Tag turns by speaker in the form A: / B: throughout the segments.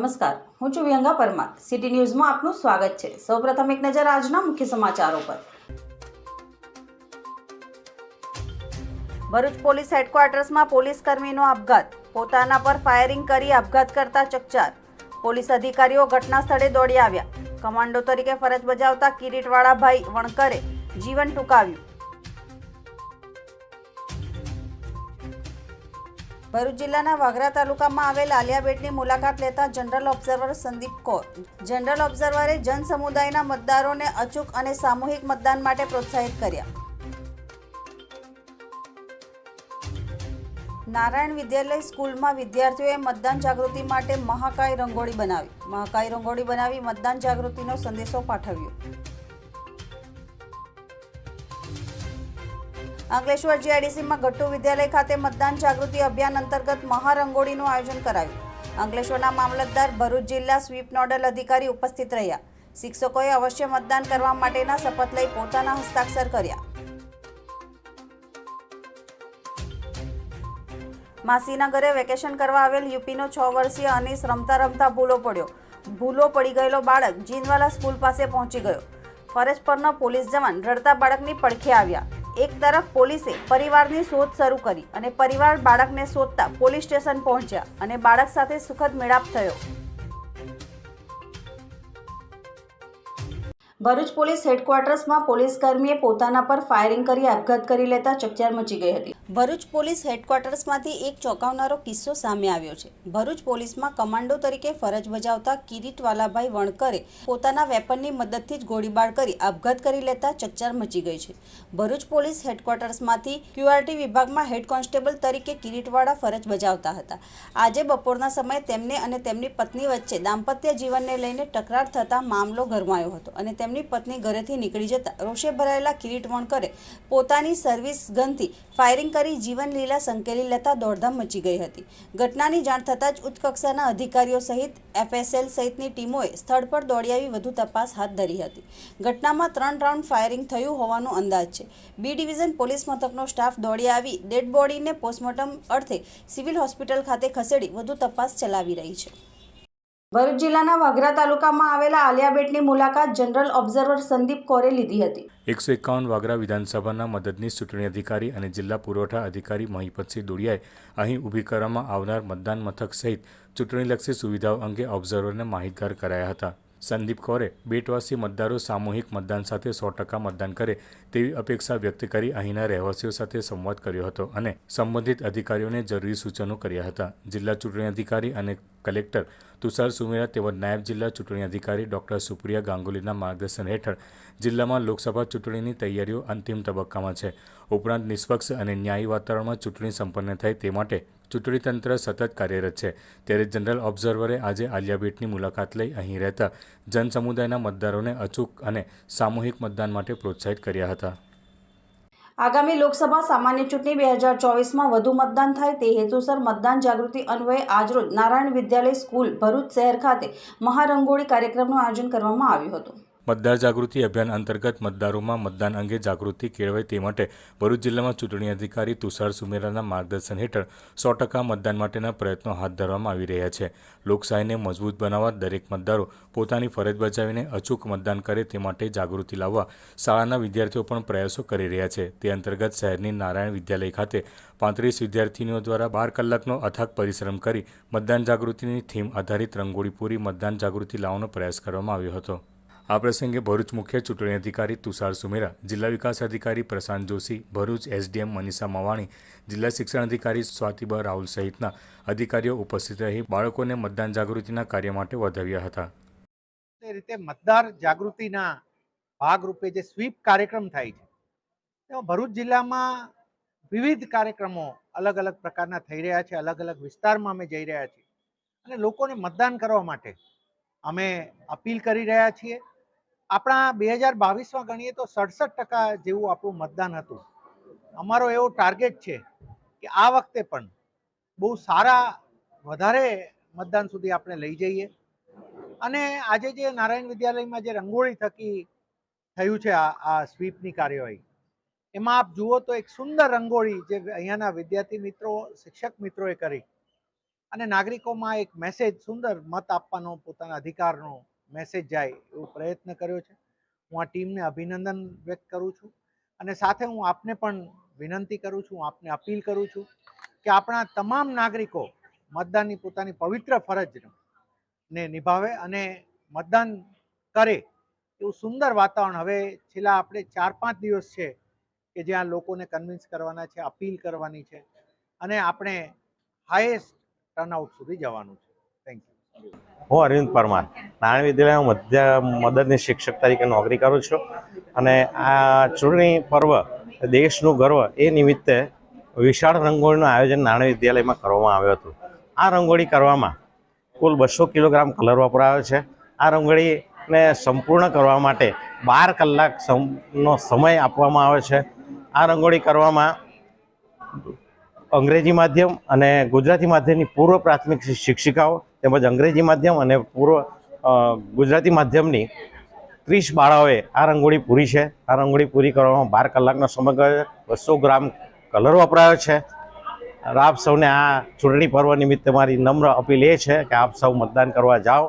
A: નમસ્કાર. હું છું વિહંગા પરમાર. સિટી ન્યૂઝમાં આપનું સ્વાગત છે. સૌપ્રથમ એક નજર આજના મુખ્ય સમાચારો પર. ભરૂચ પોલીસ હેડક્વાર્ટર્સમાં પોલીસ કર્મીનો આપઘાત. પોતાના પર ફાયરિંગ કરી આપઘાત કરતા ચકચાર. પોલીસ અધિકારીઓ ઘટના સ્થળે દોડી આવ્યા. કમાન્ડો તરીકે ફરજ બજાવતા કિરીટવાળા ભાઈ વણકરે જીવન ટૂંકાવ્યું. ભરૂચ જિલ્લાના વાગરા તાલુકામાં આવેલ આલિયા બેટની મુલાકાત લેતા general observer Sandeep Kaur. General ઓબ્ઝર્વરે જન સમુદાયના મતદારોને અચૂક અને સામૂહિક મતદાન માટે પ્રોત્સાહિત કર્યા. નારાયણ વિદ્યાલય સ્કૂલમાં વિદ્યાર્થીઓએ મતદાન જાગૃતિ માટે મહાકાય રંગોળી બનાવી. મહાકાય રંગોળી બનાવી મતદાન જાગૃતિનો સંદેશો પાઠવ્યો. અંકલેશ્વર જીઆઈડીસીમાં ગટ્ટુ વિદ્યાલય ખાતે મતદાન જાગૃતિ અભિયાન અંતર્ગત મહારંગોળીનું આયોજન કરાયું. અંકલેશ્વરના મામલતદાર ભરૂચ જિલ્લા સ્વીપ નોડલ અધિકારી ઉપસ્થિત રહ્યા. શિક્ષકોએ અવશ્ય મતદાન કરવા માટેના શપથ લઈ પોતાના હસ્તાક્ષર કર્યા. માસીના ઘરે વેકેશન કરવા આવેલ યુપીનો છ વર્ષીય અનીસ રમતા રમતા ભૂલો પડ્યો. ભૂલો પડી ગયેલો બાળક જીનવાલા સ્કૂલ પાસે પહોંચી ગયો. ફરજ પરનો પોલીસ જવાન રડતા બાળકની પડખે આવ્યા. એક તરફ પોલીસે પરિવારની શોધ શરૂ કરી અને પરિવાર બાળકને શોધતા પોલીસ સ્ટેશન પહોંચ્યા અને બાળક સાથે સુખદ મેળાપ થયો. ભરૂચ પોલીસ હેડક્વાર્ટર્સમાં પોલીસ કર્મીએ પોતાના પર ફાયરિંગ કરી આપઘાત કરી લેતા ચકચાર મચી ગઈ હતી. ભરૂચ પોલીસ હેડક્વાર્ટર્સમાંથી એક ચોંકાવનારો કિસ્સો સામે આવ્યો છે. ભરૂચ પોલીસમાં કમાન્ડો તરીકે ફરજ બજાવતા કિરીટ વાલાભાઈ વણકરે પોતાના વેપનની મદદથી જ ગોળીબાર કરી આપઘાત કરી લેતા ચકચાર મચી ગઈ છે. ભરૂચ પોલીસ હેડક્વાર્ટર્સમાંથી ક્યુઆરટી વિભાગમાં હેડ કોન્સ્ટેબલ તરીકે કિરીટવાળા ફરજ બજાવતા હતા. આજે બપોરના સમયે તેમને અને તેમની પત્ની વચ્ચે દાંપત્ય જીવનને લઈને તકરાર થતા મામલો ગરમાયો હતો અને તેમની પત્ની ઘરેથી નીકળી જતા રોષે ભરાયેલા કિરીટ વણકરે પોતાની સર્વિસ ગનથી ફાયરિંગ કરી જીવન લીલા સંકેલી લેતા દોડધામ મચી ગઈ હતી. ઘટનાની જાણ થતાં જ ઉચ્ચ કક્ષાના અધિકારીઓ સહિત એફએસએલ સહિતની ટીમોએ સ્થળ પર દોડી આવી વધુ તપાસ હાથ ધરી હતી. ઘટનામાં ત્રણ રાઉન્ડ ફાયરિંગ થયું હોવાનો અંદાજ છે. બી ડિવિઝન પોલીસ મથકનો સ્ટાફ દોડી આવી ડેડ બોડીને પોસ્ટમોર્ટમ અર્થે સિવિલ હોસ્પિટલ ખાતે ખસેડી વધુ તપાસ ચલાવી રહી છે. ભરૂચ જિલ્લાના વાઘરા તાલુકામાં આવેલા આલિયા બેટની મુલાકાત જનરલ ઓબ્ઝર્વર સંદીપ કૌરે લીધી હતી.
B: એકસો એકાવન વાગરા વિધાનસભાના મદદનીશ ચૂંટણી અધિકારી અને જિલ્લા પુરવઠા અધિકારી મહિપતસિંહ દોડિયાએ અહીં ઊભી કરવામાં આવનાર મતદાન મથક સહિત ચૂંટણીલક્ષી સુવિધાઓ અંગે ઓબ્ઝર્વરને માહિતગાર કરાયા હતા. સંદીપ કૌરે બેટવાસી મતદારો સામૂહિક મતદાન સાથે સો ટકા મતદાન કરે તેવી અપેક્ષા વ્યક્ત કરી અહીંના રહેવાસીઓ સાથે સંવાદ કર્યો હતો અને સંબંધિત અધિકારીઓને જરૂરી સૂચનો કર્યા હતા. જિલ્લા ચૂંટણી અધિકારી અને કલેક્ટર તુષાર સુમેરા તેમજ નાયબ જિલ્લા ચૂંટણી અધિકારી ડોક્ટર સુપ્રિયા ગાંગુલીના માર્ગદર્શન હેઠળ જિલ્લામાં લોકસભા ચૂંટણીની તૈયારીઓ અંતિમ તબક્કામાં છે. ઉપરાંત નિષ્પક્ષ અને ન્યાયી વાતાવરણમાં ચૂંટણી સંપન્ન થાય તે માટે ચૂંટણી તંત્ર સતત કાર્યરત છે. ત્યારે જનરલ ઓબ્ઝર્વરે આજે આલિયા ભટ્ટની મુલાકાત લઈ અહીં રહેતા જનસમુદાયના મતદારોને અચૂક અને સામૂહિક મતદાન માટે પ્રોત્સાહિત કર્યા હતા.
A: આગામી લોકસભા સામાન્ય ચૂંટણી બે હજાર ચોવીસમાં વધુ મતદાન થાય તે હેતુસર મતદાન જાગૃતિ અન્વયે આજરોજ નારાયણ વિદ્યાલય સ્કૂલ ભરૂચ શહેર ખાતે મહારંગોળી કાર્યક્રમનું આયોજન કરવામાં આવ્યું હતું.
B: મતદાર જાગૃતિ અભિયાન અંતર્ગત મતદારોમાં મતદાન અંગે જાગૃતિ કેળવાય તે માટે ભરૂચ જિલ્લામાં ચૂંટણી અધિકારી તુષાર સુમેરાના માર્ગદર્શન હેઠળ સો ટકા મતદાન માટેના પ્રયત્નો હાથ ધરવામાં આવી રહ્યા છે. લોકશાહીને મજબૂત બનાવવા દરેક મતદારો પોતાની ફરજ બજાવીને અચૂક મતદાન કરે તે માટે જાગૃતિ લાવવા શાળાના વિદ્યાર્થીઓ પણ પ્રયાસો કરી રહ્યા છે. તે અંતર્ગત શહેરની નારાયણ વિદ્યાલય ખાતે પાંત્રીસ વિદ્યાર્થીનીઓ દ્વારા બાર કલાકનો અથાગ પરિશ્રમ કરી મતદાન જાગૃતિની થીમ આધારિત રંગોળી પૂરી મતદાન જાગૃતિ લાવવાનો પ્રયાસ કરવામાં આવ્યો હતો. આ પ્રસંગે ભરૂચ મુખ્ય ચૂંટણી અધિકારી તુષાર સુમેરા, જિલ્લા વિકાસ અધિકારી પ્રશાંત જોશી, ભરૂચ એસડીએમ મનીષા મવાણી, જિલ્લા શિક્ષણ અધિકારી સ્વાતિબા રાહુલ સહિતના અધિકારીઓ ઉપસ્થિત રહી બાળકોને મતદાન જાગૃતિના કાર્ય માટે વધાવ્યા હતા.
C: તે રીતે મતદાર જાગૃતિના ભાગરૂપે જે સ્વીપ કાર્યક્રમ થાય છે, તેમાં ભરૂચ જિલ્લામાં વિવિધ કાર્યક્રમો અલગ અલગ પ્રકારના થઈ રહ્યા છે અલગ અલગ વિસ્તારમાં અમે જઈ રહ્યા છીએ અને લોકોને મતદાન કરવા માટે અમે અપીલ કરી રહ્યા છીએ. આપણા બે હજાર બાવીસમાં ગણીએ તો સડસઠ ટકા જેવું આપણું મતદાન હતું. અમારો એવો ટાર્ગેટ છે કે આ વખતે પણ બહુ સારા વધારે મતદાન સુધી આપણે લઈ જઈએ. અને આજે જે નારાયણ વિદ્યાલયમાં જે રંગોળી થકી થયું છે આ આ સ્વીપની કાર્યવાહી, એમાં આપ જુઓ તો એક સુંદર રંગોળી જે અહીંયાના વિદ્યાર્થી મિત્રો, શિક્ષક મિત્રોએ કરી. અને નાગરિકોમાં એક મેસેજ સુંદર મત આપવાનો પોતાના અધિકારનો મેસેજ જાય એવો પ્રયત્ન કર્યો છે. હું આ ટીમને અભિનંદન વ્યક્ત કરું છું અને સાથે હું આપને પણ વિનંતી કરું છું આપને અપીલ કરું છું કે આપણા તમામ નાગરિકો મતદાનની પોતાની પવિત્ર ફરજ ને નિભાવે અને મતદાન કરે એવું સુંદર વાતાવરણ. હવે છેલ્લા આપણે ચાર પાંચ દિવસ છે કે જ્યાં લોકોને કન્વિન્સ કરવાના છે, અપીલ કરવાની છે અને આપણે હાઈએસ્ટ ટર્નઆઉટ સુધી જવાનું છે.
D: હું, અરવિંદ પરમાર. નારાયણ વિદ્યાલયમાં મધ્ય, મદદની શિક્ષક તરીકે નોકરી કરું છું અને આ ચૂંટણી પર્વ, દેશનું ગર્વ એ નિમિત્તે વિશાળ રંગોળીનું આયોજન નાણા વિદ્યાલયમાં કરવામાં આવ્યું હતું. આ રંગોળી કરવામાં કુલ બસો કિલોગ્રામ કલર વપરાયો છે. આ રંગોળીને સંપૂર્ણ કરવા માટે બાર કલાક સમ- નો સમય આપવામાં આવે છે. આ રંગોળી કરવામાં અંગ્રેજી માધ્યમ અને ગુજરાતી માધ્યમની પૂર્વ પ્રાથમિક શિક્ષિકાઓ તેમજ અંગ્રેજી માધ્યમ અને પૂર્વ ગુજરાતી માધ્યમની ત્રીસ બાળાઓએ આ રંગોળી પૂરી છે. આ રંગોળી પૂરી કરવામાં બાર કલાકનો સમય ગયો બસો ગ્રામ કલર વપરાયો છે. આપ સૌને આ ચૂંટણી પર્વ નિમિત્તે મારી નમ્ર અપીલ એ છે કે આપ સૌ મતદાન કરવા જાઓ.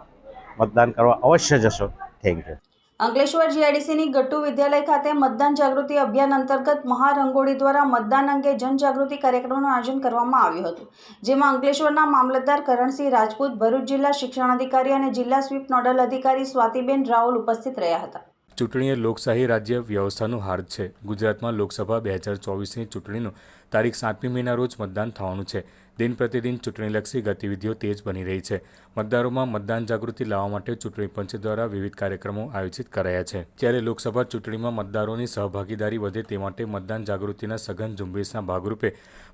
D: મતદાન કરવા અવશ્ય જશો. Thank you.
A: અંકલેશ્વર જીઆઈડીસીની ગટ્ટુ વિદ્યાલય ખાતે મતદાન જાગૃતિ અભિયાન અંતર્ગત મહારંગોળી દ્વારા મતદાન અંગે જનજાગૃતિ કાર્યક્રમનું આયોજન કરવામાં આવ્યું હતું, જેમાં અંકલેશ્વરના મામલતદાર કરણસિંહ રાજપૂત, ભરૂચ જિલ્લા શિક્ષણાધિકારી અને જિલ્લા સ્વીપ નોડલ અધિકારી સ્વાતિબેન રાહુલ ઉપસ્થિત રહ્યા હતા.
B: ચૂંટણી એ લોકશાહી રાજ્ય વ્યવસ્થાનું હાર્દ છે. ગુજરાતમાં લોકસભા બે હજાર ચોવીસની ચૂંટણીનું તારીખ સાતમી મેના રોજ મતદાન થવાનું છે. દિન પ્રતિદિન ચૂંટણીલક્ષી ગતિવિધિઓ તેજ બની રહી છે. મતદારોમાં મતદાન જાગૃતિ લાવવા માટે ચૂંટણી પંચ દ્વારા વિવિધ કાર્યક્રમો આયોજિત કરાયા છે. ત્યારે લોકસભા ચૂંટણીમાં મતદારોની સહભાગીદારી વધે તે માટે મતદાન જાગૃતિના સઘન ઝુંબેશના ભાગરૂપે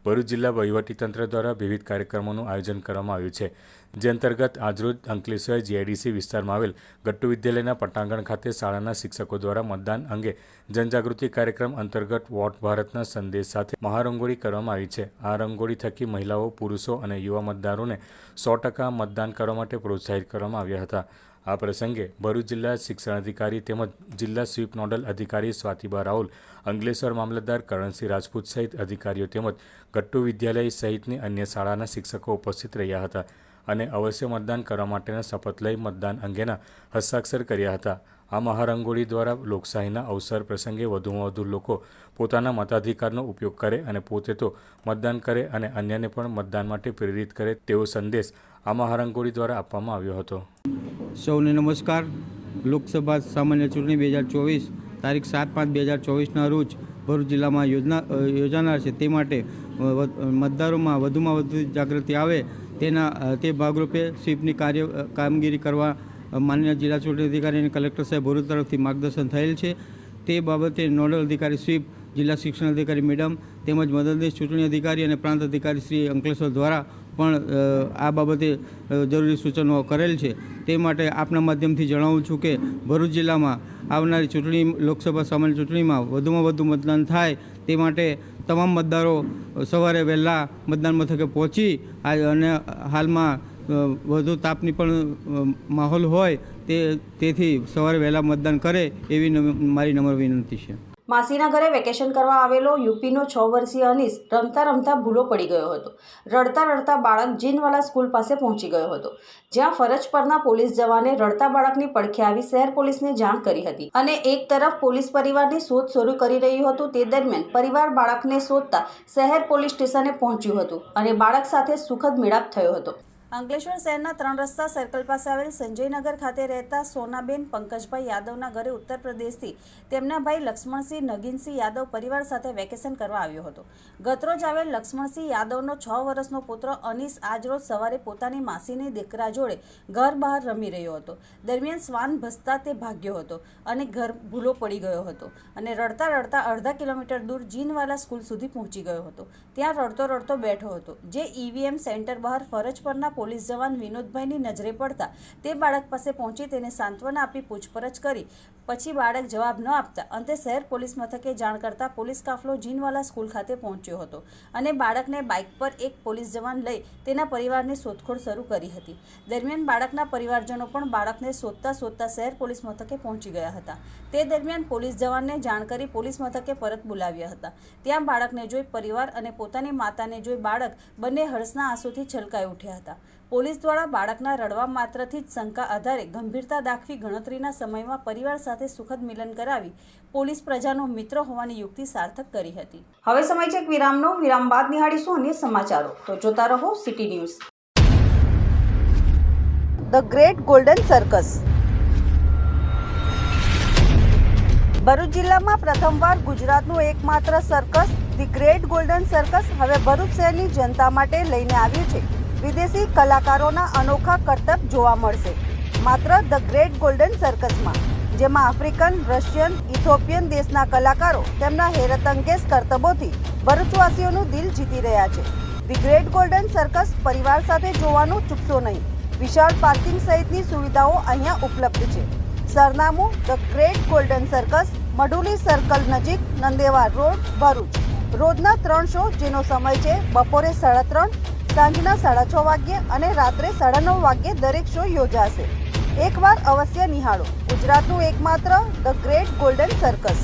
B: ભરૂચ જિલ્લા વહીવટીતંત્ર દ્વારા વિવિધ કાર્યક્રમોનું આયોજન કરવામાં આવ્યું છે. જે અંતર્ગત આજરોજ અંકલેશ્વર જીઆઈડીસી વિસ્તારમાં આવેલ ગટ્ટુ વિદ્યાલયના પટાંગણ ખાતે શાળાના શિક્ષકો દ્વારા મતદાન અંગે જનજાગૃતિ કાર્યક્રમ અંતર્ગત વોટ ભારતના સંદેશ સાથે મહારંગોળી કરવામાં આવી છે. આ રંગોળી થકી મહિલાઓ, પુરુષો અને યુવા મતદારોને સો ટકા મતદાન કરવા માટે પ્રોત્સાહિત કરવામાં આવ્યા હતા. આ પ્રસંગે ભરૂચ જિલ્લા શિક્ષણાધિકારી તેમજ જિલ્લા સ્વીપ નોડલ અધિકારી સ્વાતિબા રાઉલ, અંગલેશ્વર મામલતદાર કરણસિંહ રાજપૂત સહિત અધિકારીઓ તેમજ ગટ્ટુ વિદ્યાલય સહિતની અન્ય શાળાના શિક્ષકો ઉપસ્થિત રહ્યા હતા અને અવશ્ય મતદાન કરવા માટેના શપથ લઈ મતદાન અંગેના હસ્તાક્ષર કર્યા હતા. આ મહારંગોળી દ્વારા લોકશાહીના અવસર પ્રસંગે વધુમાં વધુ લોકો પોતાના મતાધિકારનો ઉપયોગ કરે અને પોતે તો મતદાન કરે અને અન્યને પણ મતદાન માટે પ્રેરિત કરે તેવો સંદેશ આ મહારંગોળી દ્વારા આપવામાં આવ્યો હતો.
E: સૌને નમસ્કાર. લોકસભા સામાન્ય ચૂંટણી બે હજાર ચોવીસ, તારીખ સાત પાંચ બે હજાર ચોવીસના રોજ ભરૂચ જિલ્લામાં યોજના યોજાનાર છે. તે માટે મતદારોમાં વધુમાં વધુ જાગૃતિ આવે તેના તે ભાગરૂપે સ્વીપની કાર્ય કામગીરી કરવા માન્ય જિલ્લા ચૂંટણી અધિકારી અને કલેક્ટર સાહેબ ભરૂચ તરફથી માર્ગદર્શન થયેલ છે. તે બાબતે નોડલ અધિકારી સ્વીપ, જિલ્લા શિક્ષણ અધિકારી મેડમ તેમજ મદદનીશ ચૂંટણી અધિકારી અને પ્રાંત અધિકારી શ્રી અંકલેશ્વર દ્વારા પણ આ બાબતે જરૂરી સૂચનો કરેલ છે. તે માટે આપના માધ્યમથી જણાવું છું કે, ભરૂચ જિલ્લામાં આવનારી ચૂંટણી, લોકસભા સામાન્ય ચૂંટણીમાં વધુમાં વધુ મતદાન થાય તે માટે તમામ મતદારો સવારે વહેલા મતદાન મથકે પહોંચી અને હાલમાં વધુ તાપની પણ માહોલ હોય તે, તેથી સવારે વહેલા મતદાન કરે એવી મારી નમ્ર વિનંતી છે.
A: માસીના ઘરે વેકેશન કરવા આવેલો યુપીનો છ વર્ષીય અનીસ રમતા રમતા ભૂલો પડી ગયો હતો. રડતા રડતા બાળક જીનવાલા સ્કૂલ પાસે પહોંચી ગયો હતો. જ્યાં ફરજ પરના પોલીસ જવાને રડતા બાળકની પડખે આવી શહેર પોલીસને જાણ કરી હતી અને એક તરફ પોલીસ પરિવારની શોધ શરૂ કરી રહ્યું હતું તે દરમિયાન પરિવાર બાળકને શોધતા શહેર પોલીસ સ્ટેશને પહોંચ્યું હતું અને બાળક સાથે સુખદ મેળાપ થયો હતો. અંકલેશ્વર શહેરના ત્રણ રસ્તા સર્કલ પાસે આવેલ સંજયનગર ખાતે રહેતા સોનાબેન પંકજભાઈ યાદવના ઘરે ઉત્તર પ્રદેશથી તેમના ભાઈ લક્ષ્મણસિંહ નગીનસિંહ યાદવ પરિવાર સાથે વેકેશન કરવા આવ્યો હતો. ગતરોજ આવેલ લક્ષ્મણસિંહ યાદવનો છ વર્ષનો પુત્ર અનીસ આજરોજ સવારે પોતાની માસીની દીકરા જોડે ઘર બહાર રમી રહ્યો હતો. દરમિયાન શ્વાન ભસતા તે ભાગ્યો હતો અને ઘર ભૂલો પડી ગયો હતો અને રડતા રડતા અડધા કિલોમીટર દૂર જીનવાલા સ્કૂલ સુધી પહોંચી ગયો હતો. ત્યાં રડતો રડતો બેઠો હતો. જે ઈવીએમ સેન્ટર બહાર ફરજ પરના પોલીસ જવાન વિનોદભાઈની નજરે પડતા તે બાળક પાસે પહોંચી તેને સાંત્વના આપી પૂછપરછ કરી પછી બાળક જવાબ ન આપતા અંતે શહેર પોલીસ મથકે જાણ કરતા પોલીસ કાફલો જીનવાલા સ્કૂલ ખાતે પહોંચ્યો હતો અને બાળકને બાઇક પર એક પોલીસ જવાન લઈ તેના પરિવારની શોધખોળ શરૂ કરી હતી. દરમિયાન બાળકના પરિવારજનો પણ બાળકને શોધતા શોધતા શહેર પોલીસ મથકે પહોંચી ગયા હતા. તે દરમિયાન પોલીસ જવાનને જાણ કરી પોલીસ મથકે પરત બોલાવ્યા હતા. ત્યાં બાળકને જોઈ પરિવાર અને પોતાની માતાને જોઈ બાળક બંને હર્ષના આંસુથી છલકાઈ ઉઠ્યા હતા. પોલીસ દ્વારા બાળકના રડવા માત્રથી જ શંકા આધારે ગંભીરતા દાખવી ગણતરીના સમયમાં પરિવાર સાથે સુખદ મિલન કરાવી પોલીસ પ્રજાનો મિત્ર હોવાની યુક્તિ સાર્થક કરી હતી. હવે સમય છે એક વિરામનો. વિરામ બાદ નિહાળીશું અન્ય સમાચારો. તો જોતા રહો city news. The great golden circus. Bharuch જિલ્લામાં પ્રથમવાર ગુજરાતનું એકમાત્ર circus the great golden circus હવે ભરૂચ શહેરની જનતા માટે લઈને આવ્યું છે. વિદેશી કલાકારોના અનોખા કરતબ જોવા મળશે. માત્ર ધ ગ્રેટ ગોલ્ડન સર્કસમાં, જેમાં આફ્રિકન, રશિયન, ઇથોપિયન દેશના કલાકારો તેમના હેરતઅંગેજ કરતબોથી ભરૂચવાસીઓનું દિલ જીતી રહ્યા છે. ધી ગ્રેટ ગોલ્ડન સર્કસ પરિવાર સાથે જોવાનું ચૂકશો નહીં. વિશાળ પાર્કિંગ સહિતની સુવિધાઓ અહીંયા ઉપલબ્ધ છે. સરનામું the great golden circus Maduli circle નજીક નંદેવા રોડ, ભરૂચ. રોજના ત્રણ શો, જેનો સમય છે બપોરે સાડા ત્રણ સાંજના સાડા છ વાગ્યે અને રાત્રે સાડા નવ વાગ્યે દરેક શો યોજાશે. એકવાર અવશ્ય નિહાળો. ગુજરાતનું એકમાત્ર ધ ગ્રેટ ગોલ્ડન સર્કસ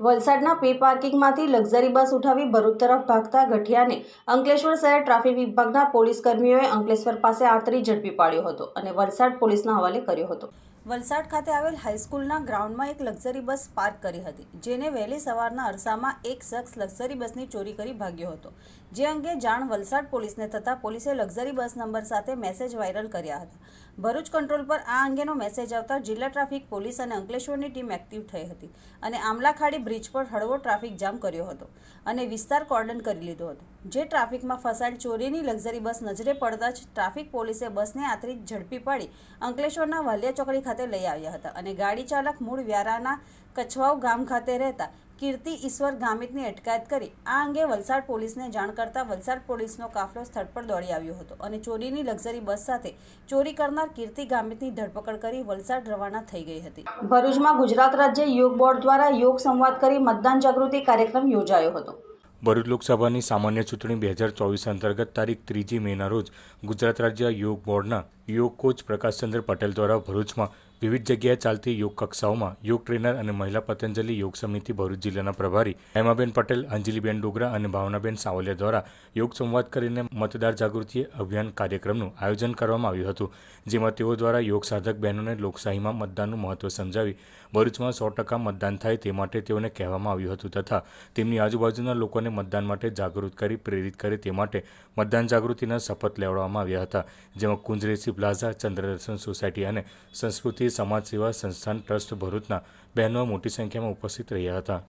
A: વલસાડના પે પાર્કિંગમાંથી લક્ઝરી બસ ઉઠાવી ભરૂચ તરફ ભાગતા ગઠિયાને અંકલેશ્વર શહેર ટ્રાફિક વિભાગના પોલીસ કર્મીઓએ અંકલેશ્વર પાસે આતરી ઝડપી પાડ્યો હતો અને વલસાડ પોલીસના હવાલે કર્યો હતો. વલસાડ ખાતે આવેલ હાઈસ્કૂલના ગ્રાઉન્ડમાં એક લક્ઝરી બસ પાર્ક કરી હતી, જેને વહેલી સવારના અરસામાં એક શખ્સ લક્ઝરી બસની ચોરી કરી ભાગ્યો હતો. જે અંગે જાણ વલસાડ પોલીસને થતાં પોલીસે લક્ઝરી બસ નંબર સાથે મેસેજ વાયરલ કર્યા હતા. ભરૂચ કંટ્રોલ પર આ અંગેનો મેસેજ આવતા જિલ્લા ટ્રાફિક પોલીસ અને અંકલેશ્વરની ટીમ એક્ટિવ થઈ હતી અને આમલાખાડી બ્રિજ પર હળવો ટ્રાફિક જામ કર્યો હતો અને વિસ્તાર કોર્ડન કરી લીધો હતો. જે ટ્રાફિકમાં ફસાયેલ ચોરીની લક્ઝરી બસ નજરે પડતા જ ટ્રાફિક પોલીસે બસને આતરી ઝડપી પાડી અંકલેશ્વરના વાલિયા ચોકડી ખાતે લઈ આવ્યા હતા અને ગાડી ચાલક મૂળ વ્યારાના કછવાવ ગામ ખાતે રહેતા કીર્તિ ઈશ્વર ગામિતની અટકાયત કરી. આ અંગે વલસાડ પોલીસને જાણ કરતાં વલસાડ પોલીસનો કાફલો સ્થળ પર દોડી આવ્યો હતો અને ચોરીની લક્ઝરી બસ સાથે ચોરી કરનાર કીર્તિ ગામિતની ધરપકડ કરી વલસાડ રવાના થઈ ગઈ હતી. ભરૂચમાં ગુજરાત રાજ્ય યોગ બોર્ડ દ્વારા યોગ સંવાદ કરી મતદાન જાગૃતિ કાર્યક્રમ યોજાયો હતો.
B: ભરૂચ લોકસભાની સામાન્ય ચૂંટણી બે હજાર ચોવીસ અંતર્ગત તારીખ ત્રીજી મેના રોજ ગુજરાત રાજ્ય યોગ બોર્ડના યોગ કોચ પ્રકાશચંદ્ર પટેલ દ્વારા ભરૂચમાં વિવિધ જગ્યાએ ચાલતી યોગ કક્ષાઓમાં યોગ ટ્રેનર અને મહિલા પતંજલિ યોગ સમિતિ ભરૂચ જિલ્લાના પ્રભારી હેમાબેન પટેલ, અંજલિબેન ડોગરા અને ભાવનાબેન સાવલિયા દ્વારા યોગ સંવાદ કરીને મતદાર જાગૃતિ અભિયાન કાર્યક્રમનું આયોજન કરવામાં આવ્યું હતું, જેમાં તેઓ દ્વારા યોગ સાધક બહેનોને લોકશાહીમાં મતદાનનું મહત્વ સમજાવી ભરૂચમાં સો ટકા મતદાન થાય તે માટે તેઓને કહેવામાં આવ્યું હતું તથા તેમની આજુબાજુના લોકોને મતદાન માટે જાગૃત કરી પ્રેરિત કરે તે માટે મતદાન જાગૃતિના શપથ લેવડાવવામાં આવ્યા હતા જેમાં કુંજરેસી પ્લાઝા ચંદ્રદર્શન સોસાયટી અને સંસ્કૃતિ સમાજ સેવા સંસ્થાન ટ્રસ્ટ ભરૂચના બહેનો મોટી સંખ્યામાં ઉપસ્થિત રહ્યા હતા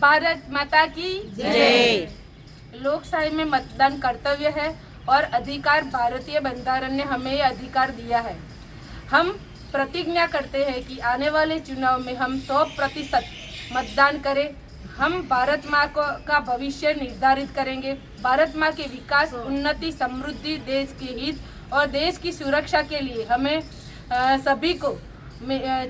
F: भारत माता की जय लोकशाही में मतदान कर्तव्य है और अधिकार भारतीय बंधारण ने हमें ये अधिकार दिया है हम प्रतिज्ञा करते हैं कि आने वाले चुनाव में हम 100 प्रतिशत मतदान करें। हम भारत माँ को का भविष्य निर्धारित करेंगे। भारत माँ के विकास उन्नति समृद्धि देश के हित और देश की सुरक्षा के लिए हमें सभी को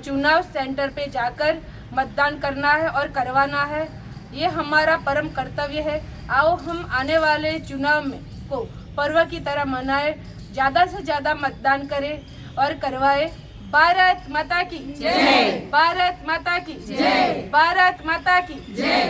F: चुनाव सेंटर पे जाकर मतदान करना है और करवाना है। ये हमारा परम कर्तव्य है। आओ हम आने वाले चुनाव में को पर्व की तरह मनाए। ज़्यादा से ज़्यादा मतदान करें और करवाए। ભારત માતા કી જય. ભારત માતા કી જય. ભારત માતા કી જય.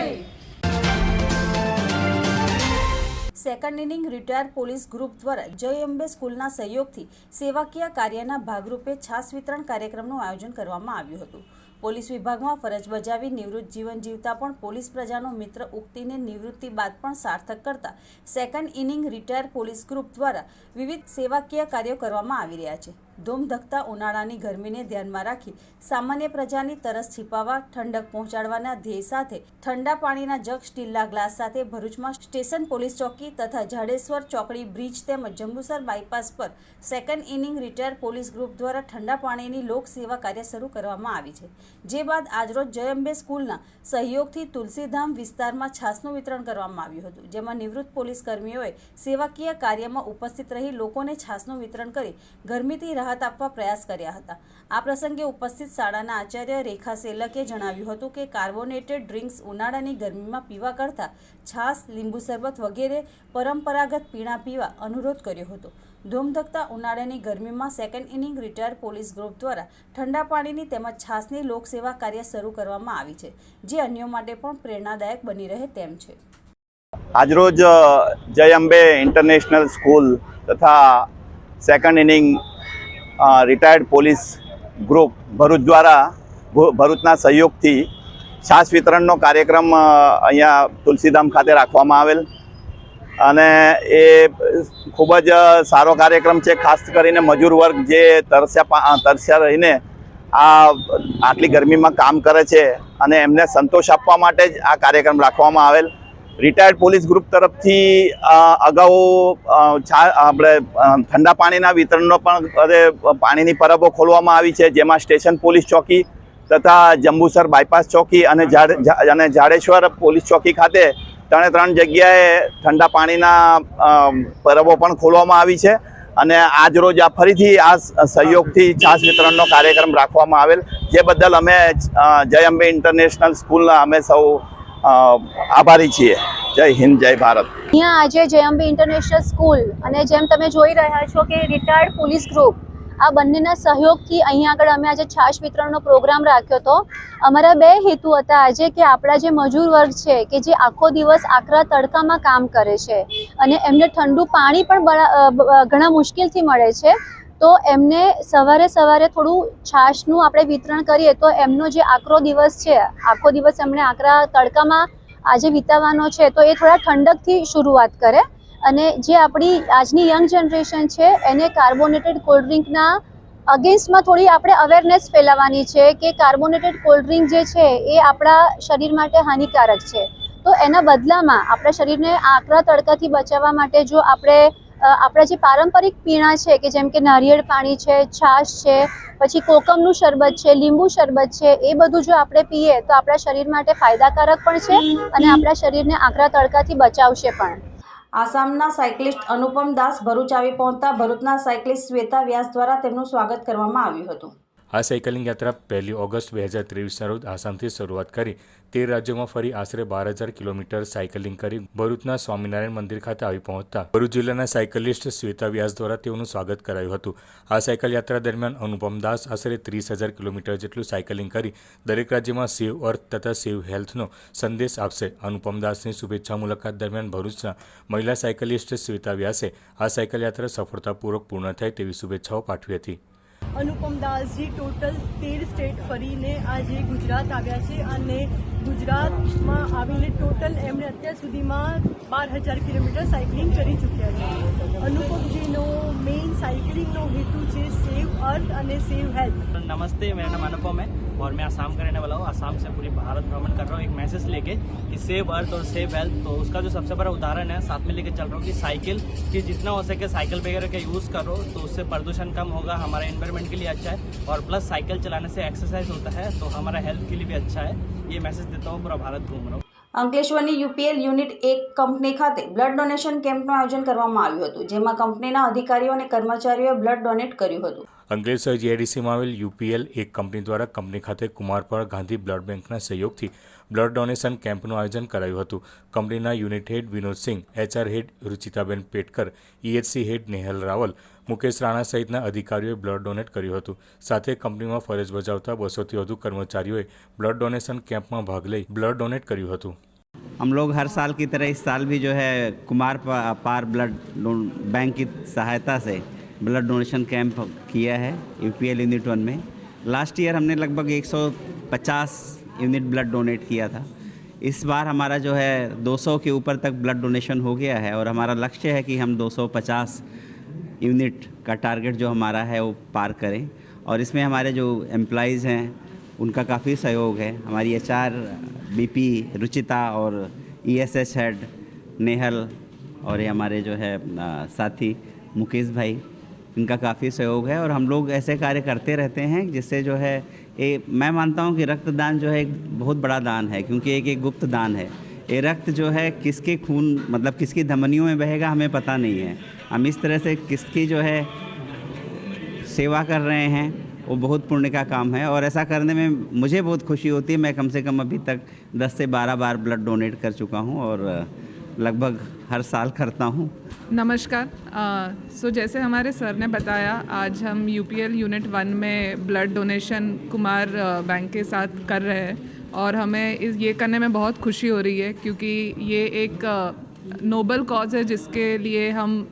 A: Second inning retired police group દ્વારા જય અંબે સ્કૂલના સહયોગથી સેવાકીય કાર્યના ભાગરૂપે છાસ વિતરણ કાર્યક્રમનું આયોજન કરવામાં આવ્યું હતું. પોલીસ વિભાગમાં ફરજ બજાવી નિવૃત્ત જીવન જીવતા પણ પોલીસ પ્રજાનો મિત્ર ઉક્તિને નિવૃત્તિ બાદ પણ સાર્થક કરતા second inning retired police group દ્વારા વિવિધ સેવાકીય કાર્યો કરવામાં આવી રહ્યા છે. ધૂમધકતા ઉનાળાની ગરમીને ધ્યાનમાં રાખી સામાન્ય પ્રજાની તરસ છીપાવવા, ઠંડક પહોંચાડવાના ધ્યેય સાથે ઠંડા પાણીના જગ સ્ટીલના ગ્લાસ સાથે ભરૂચમાં સ્ટેશન પોલીસ ચોકી તથા જાડેશ્વર ચોકડી બ્રિજ તેમજ જંબુસર બાયપાસ પર second inning retire police group દ્વારા ઠંડા પાણીની લોક સેવા કાર્ય શરૂ કરવામાં આવી છે. જે બાદ આજરોજ જયંબે સ્કૂલના સહયોગથી તુલસીધામ વિસ્તારમાં છાસનું વિતરણ કરવામાં આવ્યું હતું, જેમાં નિવૃત્ત પોલીસ કર્મીઓએ સેવાકીય કાર્યમાં ઉપસ્થિત રહી લોકોને છાસનું વિતરણ કરી ગરમીથી રાહત આપવા પ્રયાસ કર્યા હતા. આ પ્રસંગે ઉપસ્થિત શાળાના આચાર્ય રેખા સેલકે જણાવ્યું હતું કે કાર્બોનેટેડ ડ્રિંક્સ ઉનાળાની ગરમીમાં પીવા કરતાં છાસ લીંબુ શરબત વગેરે પરંપરાગત પીણા પીવા અનુરોધ કર્યો હતો. ધૂમધકતા ઉનાળાની ગરમીમાં second inning retire police group દ્વારા ઠંડા પાણીની તેમજ છાસની લોકસેવા કાર્ય શરૂ કરવામાં આવી છે, જે અન્યો માટે પણ પ્રેરણાદાયક બની રહે તેમ છે.
G: આજરોજ જય અંબે ઇન્ટરનેશનલ સ્કૂલ તથા second inning retired police group Bharuch દ્વારા ભરૂચના સહયોગથી છાશ વિતરણનો કાર્યક્રમ અહીંયા તુલસીધામ ખાતે રાખવામાં આવેલ. અને એ ખૂબ જ સારો કાર્યક્રમ છે, ખાસ કરીને મજૂર વર્ગ જે તરસ્યા તરસ્યા રહીને આ આટલી ગરમીમાં કામ કરે છે અને એમને સંતોષ આપવા માટે જ આ કાર્યક્રમ રાખવામાં આવેલ. રિટાયર્ડ પોલીસ ગ્રુપ તરફથી અગાઉ આપણે ઠંડા પાણીના વિતરણનો પણ પાણીની પરબો ખોલવામાં આવી છે, જેમાં સ્ટેશન પોલીસ ચોકી તથા જંબુસર બાયપાસ ચોકી અને અને જાડેશ્વર પોલીસ ચોકી ખાતે ત્રણે ત્રણ જગ્યાએ ઠંડા પાણીના પરબો પણ ખોલવામાં આવી છે. અને આજ રોજ આ ફરીથી આ સહયોગથી છાસ વિતરણનો કાર્યક્રમ રાખવામાં આવેલ. જે બદલ અમે જય અંબે ઇન્ટરનેશનલ સ્કૂલના અમે સૌ આભારી છીએ. જય હિન્દ, જય ભારત.
H: અહીંયા આજે જયંબે ઇન્ટરનેશનલ સ્કૂલ અને જેમ તમે જોઈ રહ્યા છો કે રિટાયર્ડ પોલીસ ગ્રુપ આ બંનેના સહયોગથી અહીંયા આગળ અમે આજે છાશ વિતરણનો પ્રોગ્રામ રાખ્યો હતો. અમારા બે હેતુ હતા આજે કે આપણા જે મજૂર વર્ગ છે કે જે આખો દિવસ આકરા તડકામાં કામ કરે છે અને એમને ઠંડુ પાણી પણ ઘણા મુશ્કેલથી મળે છે. તો એમને સવારે સવારે થોડું છાશનું આપણે વિતરણ કરીએ તો એમનો જે આકરો દિવસ છે, આખો દિવસ એમણે આકરા તડકામાં આજે વિતાવવાનો છે, તો એ થોડા ઠંડકથી શરૂઆત કરે. અને જે આપણી આજની યંગ જનરેશન છે, એને કાર્બોનેટેડ કોલ્ડ ડ્રિંકના અગેન્સ્ટમાં થોડી આપણે અવેરનેસ ફેલાવવાની છે કે કાર્બોનેટેડ કોલ્ડ ડ્રિંક જે છે, એ આપણા શરીર માટે હાનિકારક છે. તો એના બદલામાં આપણા શરીરને આકરા તડકાથી બચાવવા માટે જો આપણે આપણા જે પારંપરિક પીણા છે, કે જેમ કે નારિયેળ પાણી છે, છાશ છે, પછી કોકમનું શરબત છે, લીંબુ શરબત છે, એ બધું જો આપણે પીએ તો આપણા શરીર માટે ફાયદાકારક પણ છે અને આપણા શરીરને આકરા તડકાથી બચાવશે પણ.
A: આસામના સાયકલિસ્ટ અનુપમ દાસ ભરૂચ આવી પહોંચતા ભરૂચના સાયકલિસ્ટ શ્વેતા વ્યાસ દ્વારા તેમનું સ્વાગત કરવામાં આવ્યું હતું.
B: આ સાયકલિંગ યાત્રા પહેલી ઓગસ્ટ બે હજાર ત્રેવીસના રોજ આસામથી શરૂઆત કરી. તેર રાજ્યોમાં ફરી આશરે બાર હજાર કિલોમીટર સાયકલિંગ કરી ભરૂચના સ્વામિનારાયણ મંદિર ખાતે આવી પહોંચતા ભરૂચ જિલ્લાના સાયકલિસ્ટ શ્વેતા વ્યાસ દ્વારા તેઓનું સ્વાગત કરાયું હતું. આ સાયકલ યાત્રા દરમિયાન અનુપમ દાસ આશરે ત્રીસ હજાર કિલોમીટર જેટલું સાયકલિંગ કરી દરેક રાજ્યમાં સેવ અર્થ તથા સેવ હેલ્થનો સંદેશ આપશે. અનુપમ દાસની શુભેચ્છા મુલાકાત દરમિયાન ભરૂચના મહિલા સાયકલિસ્ટ શ્વેતા વ્યાસે આ સાયકલ યાત્રા સફળતાપૂર્વક પૂર્ણ થાય તેવી શુભેચ્છાઓ પાઠવી હતી.
I: અનુપમ દાસજી ટોટલ તેર સ્ટેટ ફરીને આજે ગુજરાત આવ્યા છે અને ગુજરાતમાં આવીને ટોટલ એમણે અત્યાર સુધીમાં બાર હજાર કિલોમીટર સાયકલિંગ કરી ચૂક્યા છે અનુપમજીનો મેઇન સાયકલિંગનો હેતુ છે સેવ અર્થ અને સેવ હેલ્થ
J: नमस्ते मेरा नाम अनुपम है और मैं आसाम का रहने वाला हूँ आसाम से पूरी भारत भ्रमण कर रहा हूँ एक मैसेज लेके कि सेव अर्थ और सेव हेल्थ तो उसका जो सबसे बड़ा उदाहरण है साथ में लेके चल रहा हूँ कि साइकिल कि जितना हो सके साइकिल वगैरह का यूज़ करो तो उससे प्रदूषण कम होगा हमारे एनवायरनमेंट के लिए अच्छा है और प्लस साइकिल चलाने से एक्सरसाइज होता है तो हमारा हेल्थ के लिए भी अच्छा है ये मैसेज देता हूँ पूरा भारत घूम रहा हूँ
A: અંકલેશ્વરની યુપીએલ યુનિટ એક કંપની ખાતે બ્લડ ડોનેશન કેમ્પનું આયોજન કરવામાં આવ્યું હતું જેમાં કંપનીના અધિકારીઓ અને કર્મચારીઓએ બ્લડ ડોનેટ કર્યું હતું
B: અંકલેશ્વર જીઆઈડીસીમાં આવેલ યુપીએલ એક કંપની દ્વારા કંપની ખાતે કુમારપાળ ગાંધી બ્લડ બેંકના સહયોગથી બ્લડ ડોનેશન કેમ્પનું આયોજન કરાયું હતું કંપનીના unit head Vinod Singh HR head રુચિતાબેન Petkar EHC head Nehal Raval Mukesh Rana સહિતના અધિકારીઓએ બ્લડ ડોનેટ કર્યું હતું સાથે કંપનીમાં ફરજ બજાવતા બસોથી વધુ કર્મચારીઓએ બ્લડ ડોનેશન કેમ્પમાં ભાગ લઈ બ્લડ ડોનેટ કર્યું હતું
K: हम लोग हर साल की तरह इस साल भी जो है कुमार पा- पार ब्लड डो- बैंक की सहायता से ब्लड डोनेशन कैंप किया है यूपीएल यूनिट वन में लास्ट ईयर हमने लगभग 150 यूनिट ब्लड डोनेट किया था। इस बार हमारा जो है 200 के ऊपर तक ब्लड डोनेशन हो गया है और हमारा लक्ष्य है कि हम 250 यूनिट का टारगेट जो हमारा है वो पार करें। और इसमें हमारे जो एम्प्लॉयज़ हैं, उनका काफ़ी सहयोग है। हमारी एच आर रुचिता और ईएसएस हेड नेहल और ये हमारे जो है साथी मुकेश भाई, इनका काफ़ी सहयोग है। और हम लोग ऐसे कार्य करते रहते हैं जिससे जो है ये मैं मानता हूँ कि रक्तदान जो है एक बहुत बड़ा दान है, क्योंकि एक एक गुप्त दान है। ये रक्त जो है किसके खून मतलब किसकी धमनियों में बहेगा हमें पता नहीं है। हम इस तरह से किसकी जो है सेवा कर रहे हैं, वो बहुत पुण्य का काम है। और ऐसा करने में मुझे बहुत खुशी होती है, मैं कम से कम अभी तक 10 से 12 बार ब्लड डोनेट कर चुका हूँ और लगभग हर साल करता हूँ।
L: नमस्कार। सो so जैसे हमारे सर ने बताया आज हम यूपीएल यूनिट वन में ब्लड डोनेशन कुमार बैंक के साथ कर रहे हैं और हमें इस ये करने में बहुत खुशी हो रही है क्योंकि ये एक नोबल कॉज है जिसके लिए हम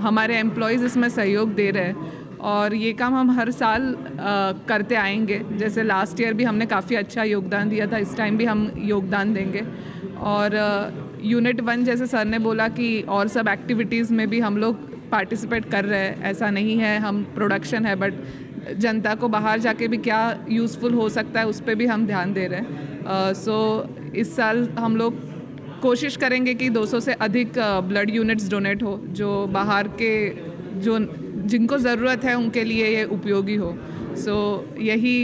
L: हमारे एम्प्लॉयज़ इसमें सहयोग दे रहे हैं और ये काम हम हर साल अ, करते आएँगे। जैसे लास्ट ईयर भी हमने काफ़ी अच्छा योगदान दिया था इस टाइम भी हम योगदान देंगे और यूनिट वन जैसे सर ने बोला कि और सब एक्टिविटीज़ में भी हम लोग पार्टिसिपेट कर रहे हैं। ऐसा नहीं है हम प्रोडक्शन है बट जनता को बाहर जाके भी क्या यूज़फुल हो सकता है उस पर भी हम ध्यान दे रहे हैं। सो uh, so, इस साल हम लोग कोशिश करेंगे कि 200 से अधिक ब्लड यूनिट्स डोनेट हो जो बाहर के जो जिनको ज़रूरत है उनके लिए ये उपयोगी हो। સો યહી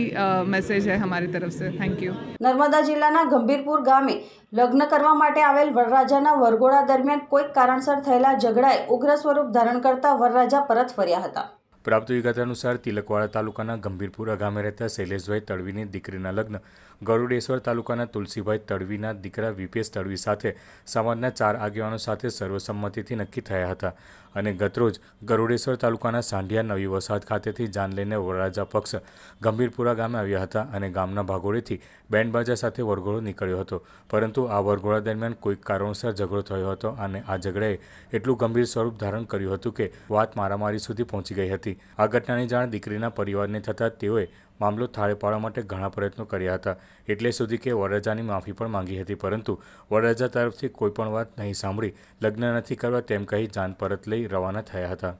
L: મેસેજ હૈ હમારી તરફ સે થેન્ક યુ
A: નર્મદા જિલ્લાના ગંભીરપુર ગામે લગ્ન કરવા માટે આવેલ વરરાજાના વરઘોડા દરમિયાન કોઈક કારણસર થયેલા ઝઘડાએ ઉગ્ર સ્વરૂપ ધારણ કરતા વરરાજા પરત ફર્યા હતા.
B: પ્રાપ્ત વિગત અનુસાર તિલકવાડા તાલુકાના ગંભીરપુર ગામે રહેતા શૈલેષભાઈ તડવીની દીકરીના લગ્ન ગરુડેશ્વર તાલુકાના તુલસીભાઈ તડવીના દીકરા વિપેશ તડવી સાથે સમાજના ચાર આગેવાનો સાથે સર્વસંમતિથી નક્કી થયા હતા અને ગતરોજ ગરુડેશ્વર તાલુકાના સાંઢિયા નવી વસાહત ખાતેથી જાન લઈને વરરાજા પક્ષ ગંભીરપુરા ગામે આવ્યા હતા અને ગામના ભાગોળેથી બેન્ડબાજા સાથે વરઘોડો નીકળ્યો હતો. પરંતુ આ વરઘોડા દરમિયાન કોઈક કારણોસર ઝઘડો થયો હતો અને આ ઝઘડાએ એટલું ગંભીર સ્વરૂપ ધારણ કર્યું હતું કે વાત મારામારી સુધી પહોંચી ગઈ હતી. આ ઘટનાની જાણ દીકરીના પરિવારને થતાં તેઓએ મામલો થાળે પાડવા માટે ઘણા પ્રયત્નો કર્યા હતા. એટલે સુધી કે વરરાજાની માફી પણ માંગી હતી. પરંતુ વરરાજા તરફથી કોઈ પણ વાત નહીં સાંભળી લગ્ન નથી કરવા તેમ કહી જાન પરત લઈ રવાના થયા હતા.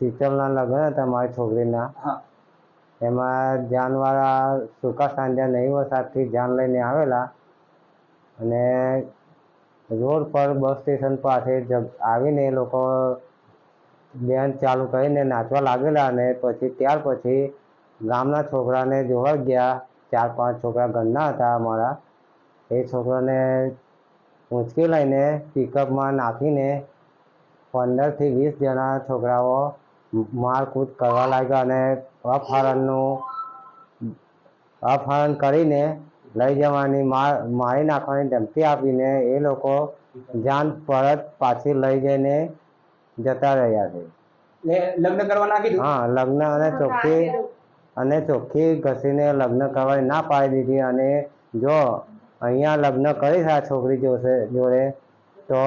M: શીતલના લગ્ન હતા મારી છોકરીના. એમાં જાનવાળા સુકા સાંજા નહીં વરસાદથી જાન લઈને આવેલા અને રોડ પર બસ સ્ટેશન પાસે આવીને એ લોકો બેન ચાલુ કરીને નાચવા લાગેલા અને પછી ત્યાર પછી ગામના છોકરાને જોવા ગયા ચાર પાંચ છોકરા ઘરના હતા અમારા. એ છોકરાને ઊંચકી લઈને પિકઅપમાં નાખીને પંદરથી વીસ જણા છોકરાઓ મારકૂટ કરવા લાગ્યા અને અપહરણનું અપહરણ કરીને લઈ જવાની માર મારી નાખવાની ધમકી આપીને એ લોકો જાન પરત પાછી લઈ જઈને જતા રહ્યા છે.
N: લગ્ન કરવા નાખી
M: હા લગ્ન અને ચોખ્ખી અને ચોખ્ખી ઘસીને લગ્ન કરવા ના પાડી દીધી અને જો અહીંયા લગ્ન કરીશ આ છોકરી જોશે જોડે તો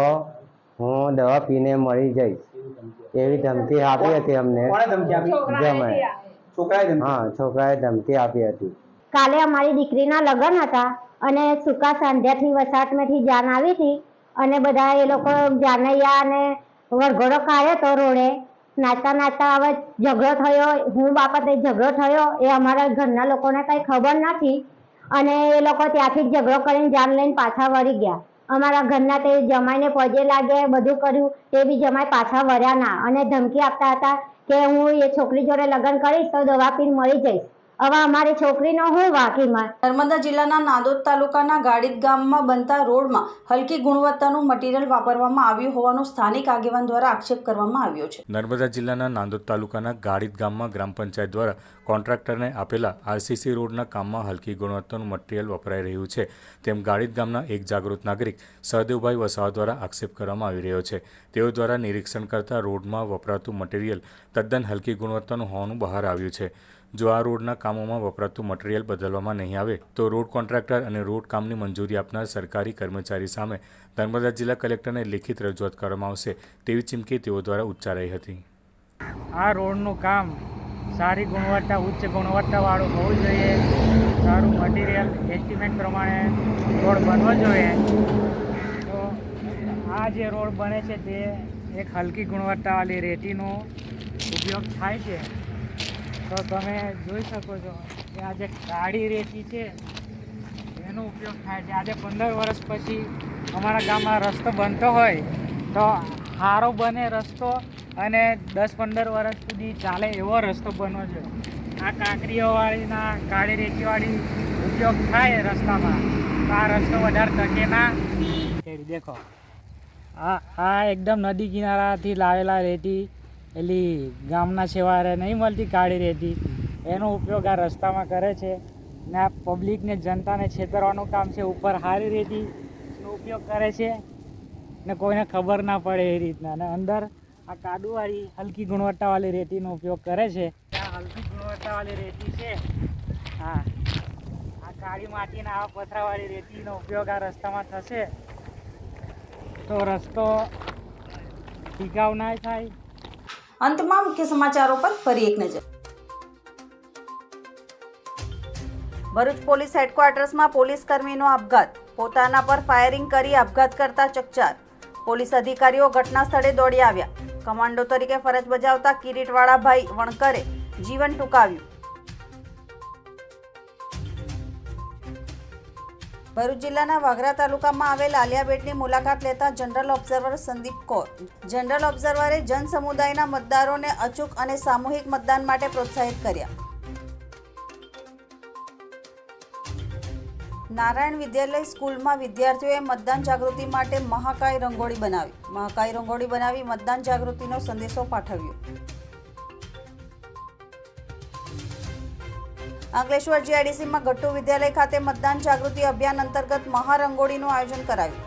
M: હું દવા પીને મરી જઈશ. એવી ધમકી આપી હતી અમને.
N: કોણે ધમકી આપી?
M: જમાઈ
N: છોકરાએ ધમકી?
M: હા છોકરાએ ધમકી આપી હતી.
O: કાલે અમારી દીકરીના લગ્ન હતા અને સુકા સાંધ્યાથી વસાટમાંથી જાન આવી હતી અને બધા એ લોકો જાનૈયા અને વરઘોડો કાઢ્યો તો રોડે નાચતા નાચતા હવે ઝઘડો થયો, હું બાબતે ઝઘડો થયો, એ અમારા ઘરના લોકોને કંઈ ખબર નથી. અને એ લોકો ત્યાંથી જ ઝઘડો કરીને જાન લઈને પાછા વળી ગયા. અમારા ઘરના તે જમાઈને પગે લાગે, બધું કર્યું, તે બી જમાઈ પાછા વળ્યા ના. અને ધમકી આપતા હતા કે હું એ છોકરી જોડે લગ્ન કરીશ તો દવા પીને મળી જઈશ. હવે અમારી છોકરીનો હું વાકીમાં
A: નર્મદા જિલ્લાના નાદોદ તાલુકાના ગાડિત ગામમાં બનતા રોડમાં હલકી ગુણવત્તાનું મટીરીયલ વાપરવામાં આવ્યું હોવાનો સ્થાનિક આગેવાન દ્વારા આક્ષેપ કરવામાં આવ્યો છે.
B: નર્મદા જિલ્લાના નાંદોદ તાલુકાના ગાડિત ગામમાં ગ્રામ પંચાયત દ્વારા કોન્ટ્રાક્ટરને આપેલા આરસીસી રોડના કામમાં હલકી ગુણવત્તાનું મટીરીયલ વપરાઈ રહ્યું છે. તેમ ગાડિત ગામના એક જાગૃત નાગરિક સહદેવભાઈ વસાવા દ્વારા આક્ષેપ કરવામાં આવી રહ્યો છે. તેઓ દ્વારા નિરીક્ષણ કરતા રોડમાં વપરાતું મટીરીયલ તદ્દન હલકી ગુણવત્તાનું હોવાનું બહાર આવ્યું છે. જો આ રોડના કામોમાં વપરાતું મટીરીયલ બદલવામાં નહીં આવે તો રોડ કોન્ટ્રાક્ટર અને રોડ કામની મંજૂરી આપનાર સરકારી કર્મચારી સામે નર્મદા જિલ્લા કલેક્ટરને લેખિત રજૂઆત કરવામાં આવશે તેવી ચીમકી તેઓ દ્વારા ઉચ્ચારાઈ હતી.
P: આ રોડનું કામ સારી ગુણવત્તા, ઉચ્ચ ગુણવત્તાવાળું હોવું જોઈએ. સારું મટીરિયલ એસ્ટિમેટ પ્રમાણે રોડ બનવો જોઈએ. તો આ જે રોડ બને છે તે એક હલકી ગુણવત્તાવાળી રેતીનો ઉપયોગ થાય છે. તો તમે જોઈ શકો છો કે આ જે કાળી રેતી છે, એનો ઉપયોગ થાય છે. આજે પંદર વર્ષ પછી અમારા ગામમાં રસ્તો બનતો હોય તો સારો બને રસ્તો અને દસ પંદર વર્ષ સુધી ચાલે એવો રસ્તો બનવો જોઈએ. આ કાંકરીઓવાળીના, કાળી રેતીવાળી ઉપયોગ થાય રસ્તામાં. તો આ રસ્તો વધારે ટકે ના. દેખો. આ આ એકદમ નદી કિનારાથી લાવેલા રેતી એલી ગામના છેવાડે નહીં મળતી કાળી રેતી એનો ઉપયોગ આ રસ્તામાં કરે છે ને આ પબ્લિકને જનતાને છેતરવાનું કામ છે, ઉપર સારી રેતીનો ઉપયોગ કરે છે ને કોઈને ખબર ના પડે એ રીતના. અને અંદર આ કાદુવાળી હલકી ગુણવત્તાવાળી રેતીનો ઉપયોગ કરે છે. આ હલકી ગુણવત્તાવાળી રેતી છે. હા. આ કાળી માટીના આ પથરાવાળી રેતીનો ઉપયોગ આ રસ્તામાં થશે. તો રસ્તો ટીકાવ ના થાય.
A: અંતમાં મુખ્ય સમાચારો પર ફરી એક નજર. ભરૂચ પોલીસ હેડક્વાર્ટર્સમાં પોલીસ કર્મીનો આપઘાત. પોતાના પર ફાયરિંગ કરી આપઘાત કરતા ચકચાર. પોલીસ અધિકારીઓ ઘટના સ્થળે દોડી આવ્યા. કમાન્ડો તરીકે ફરજ બજાવતા કિરીટવાળા ભાઈ વણકરે જીવન ટૂંકાવ્યું. ભરૂચ જિલ્લાના વાઘરા તાલુકામાં આવેલ આલિયાબેટની મુલાકાત લેતા general observer Sandeep Kaur. General ઓબ્ઝર્વરે જન સમુદાયના મતદારોને અચૂક અને સામૂહિક મતદાન માટે પ્રોત્સાહિત કર્યા. નારાયણ વિદ્યાલય સ્કૂલમાં વિદ્યાર્થીઓએ મતદાન જાગૃતિ માટે મહાકાય રંગોળી બનાવી. મહાકાય રંગોળી બનાવી મતદાન જાગૃતિનો સંદેશો પાઠવ્યો. અંકલેશ્વર જીઆઈડીસીમાં ગટ્ટુ વિદ્યાલય ખાતે મતદાન જાગૃતિ અભિયાન અંતર્ગત મહારંગોળીનું આયોજન કરાયું.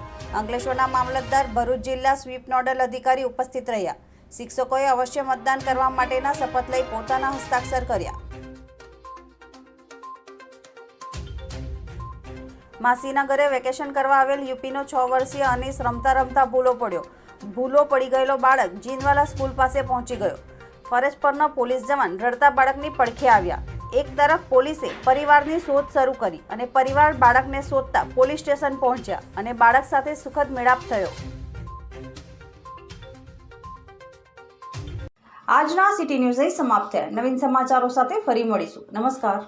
A: અંકલેશ્વરના મામલતદાર ભરૂચ જિલ્લા સ્વીપ નોડલ અધિકારી ઉપસ્થિત રહ્યા. શિક્ષકોએ અવશ્ય મતદાન કરવા માટેના શપથ લઈ પોતાના હસ્તાક્ષર કર્યા. માસીના ઘરે વેકેશન કરવા આવેલ યુપીનો છ વર્ષીય અનીસ રમતા રમતા ભૂલો પડ્યો. ભૂલો પડી ગયેલો બાળક જીનવાલા સ્કૂલ પાસે પહોંચી ગયો. ફરજ પરનો પોલીસ જવાન રડતા બાળકની પડખે આવ્યા. એક તરફ પોલીસે પરિવારની શોધ શરૂ કરી અને પરિવાર બાળકને શોધતા પોલીસ સ્ટેશન પહોંચ્યા અને બાળક સાથે સુખદ મેળાપ થયો. આજના સિટી ન્યૂઝ સમાપ્ત થયા. નવીન સમાચારો સાથે ફરી મળીશું. નમસ્કાર.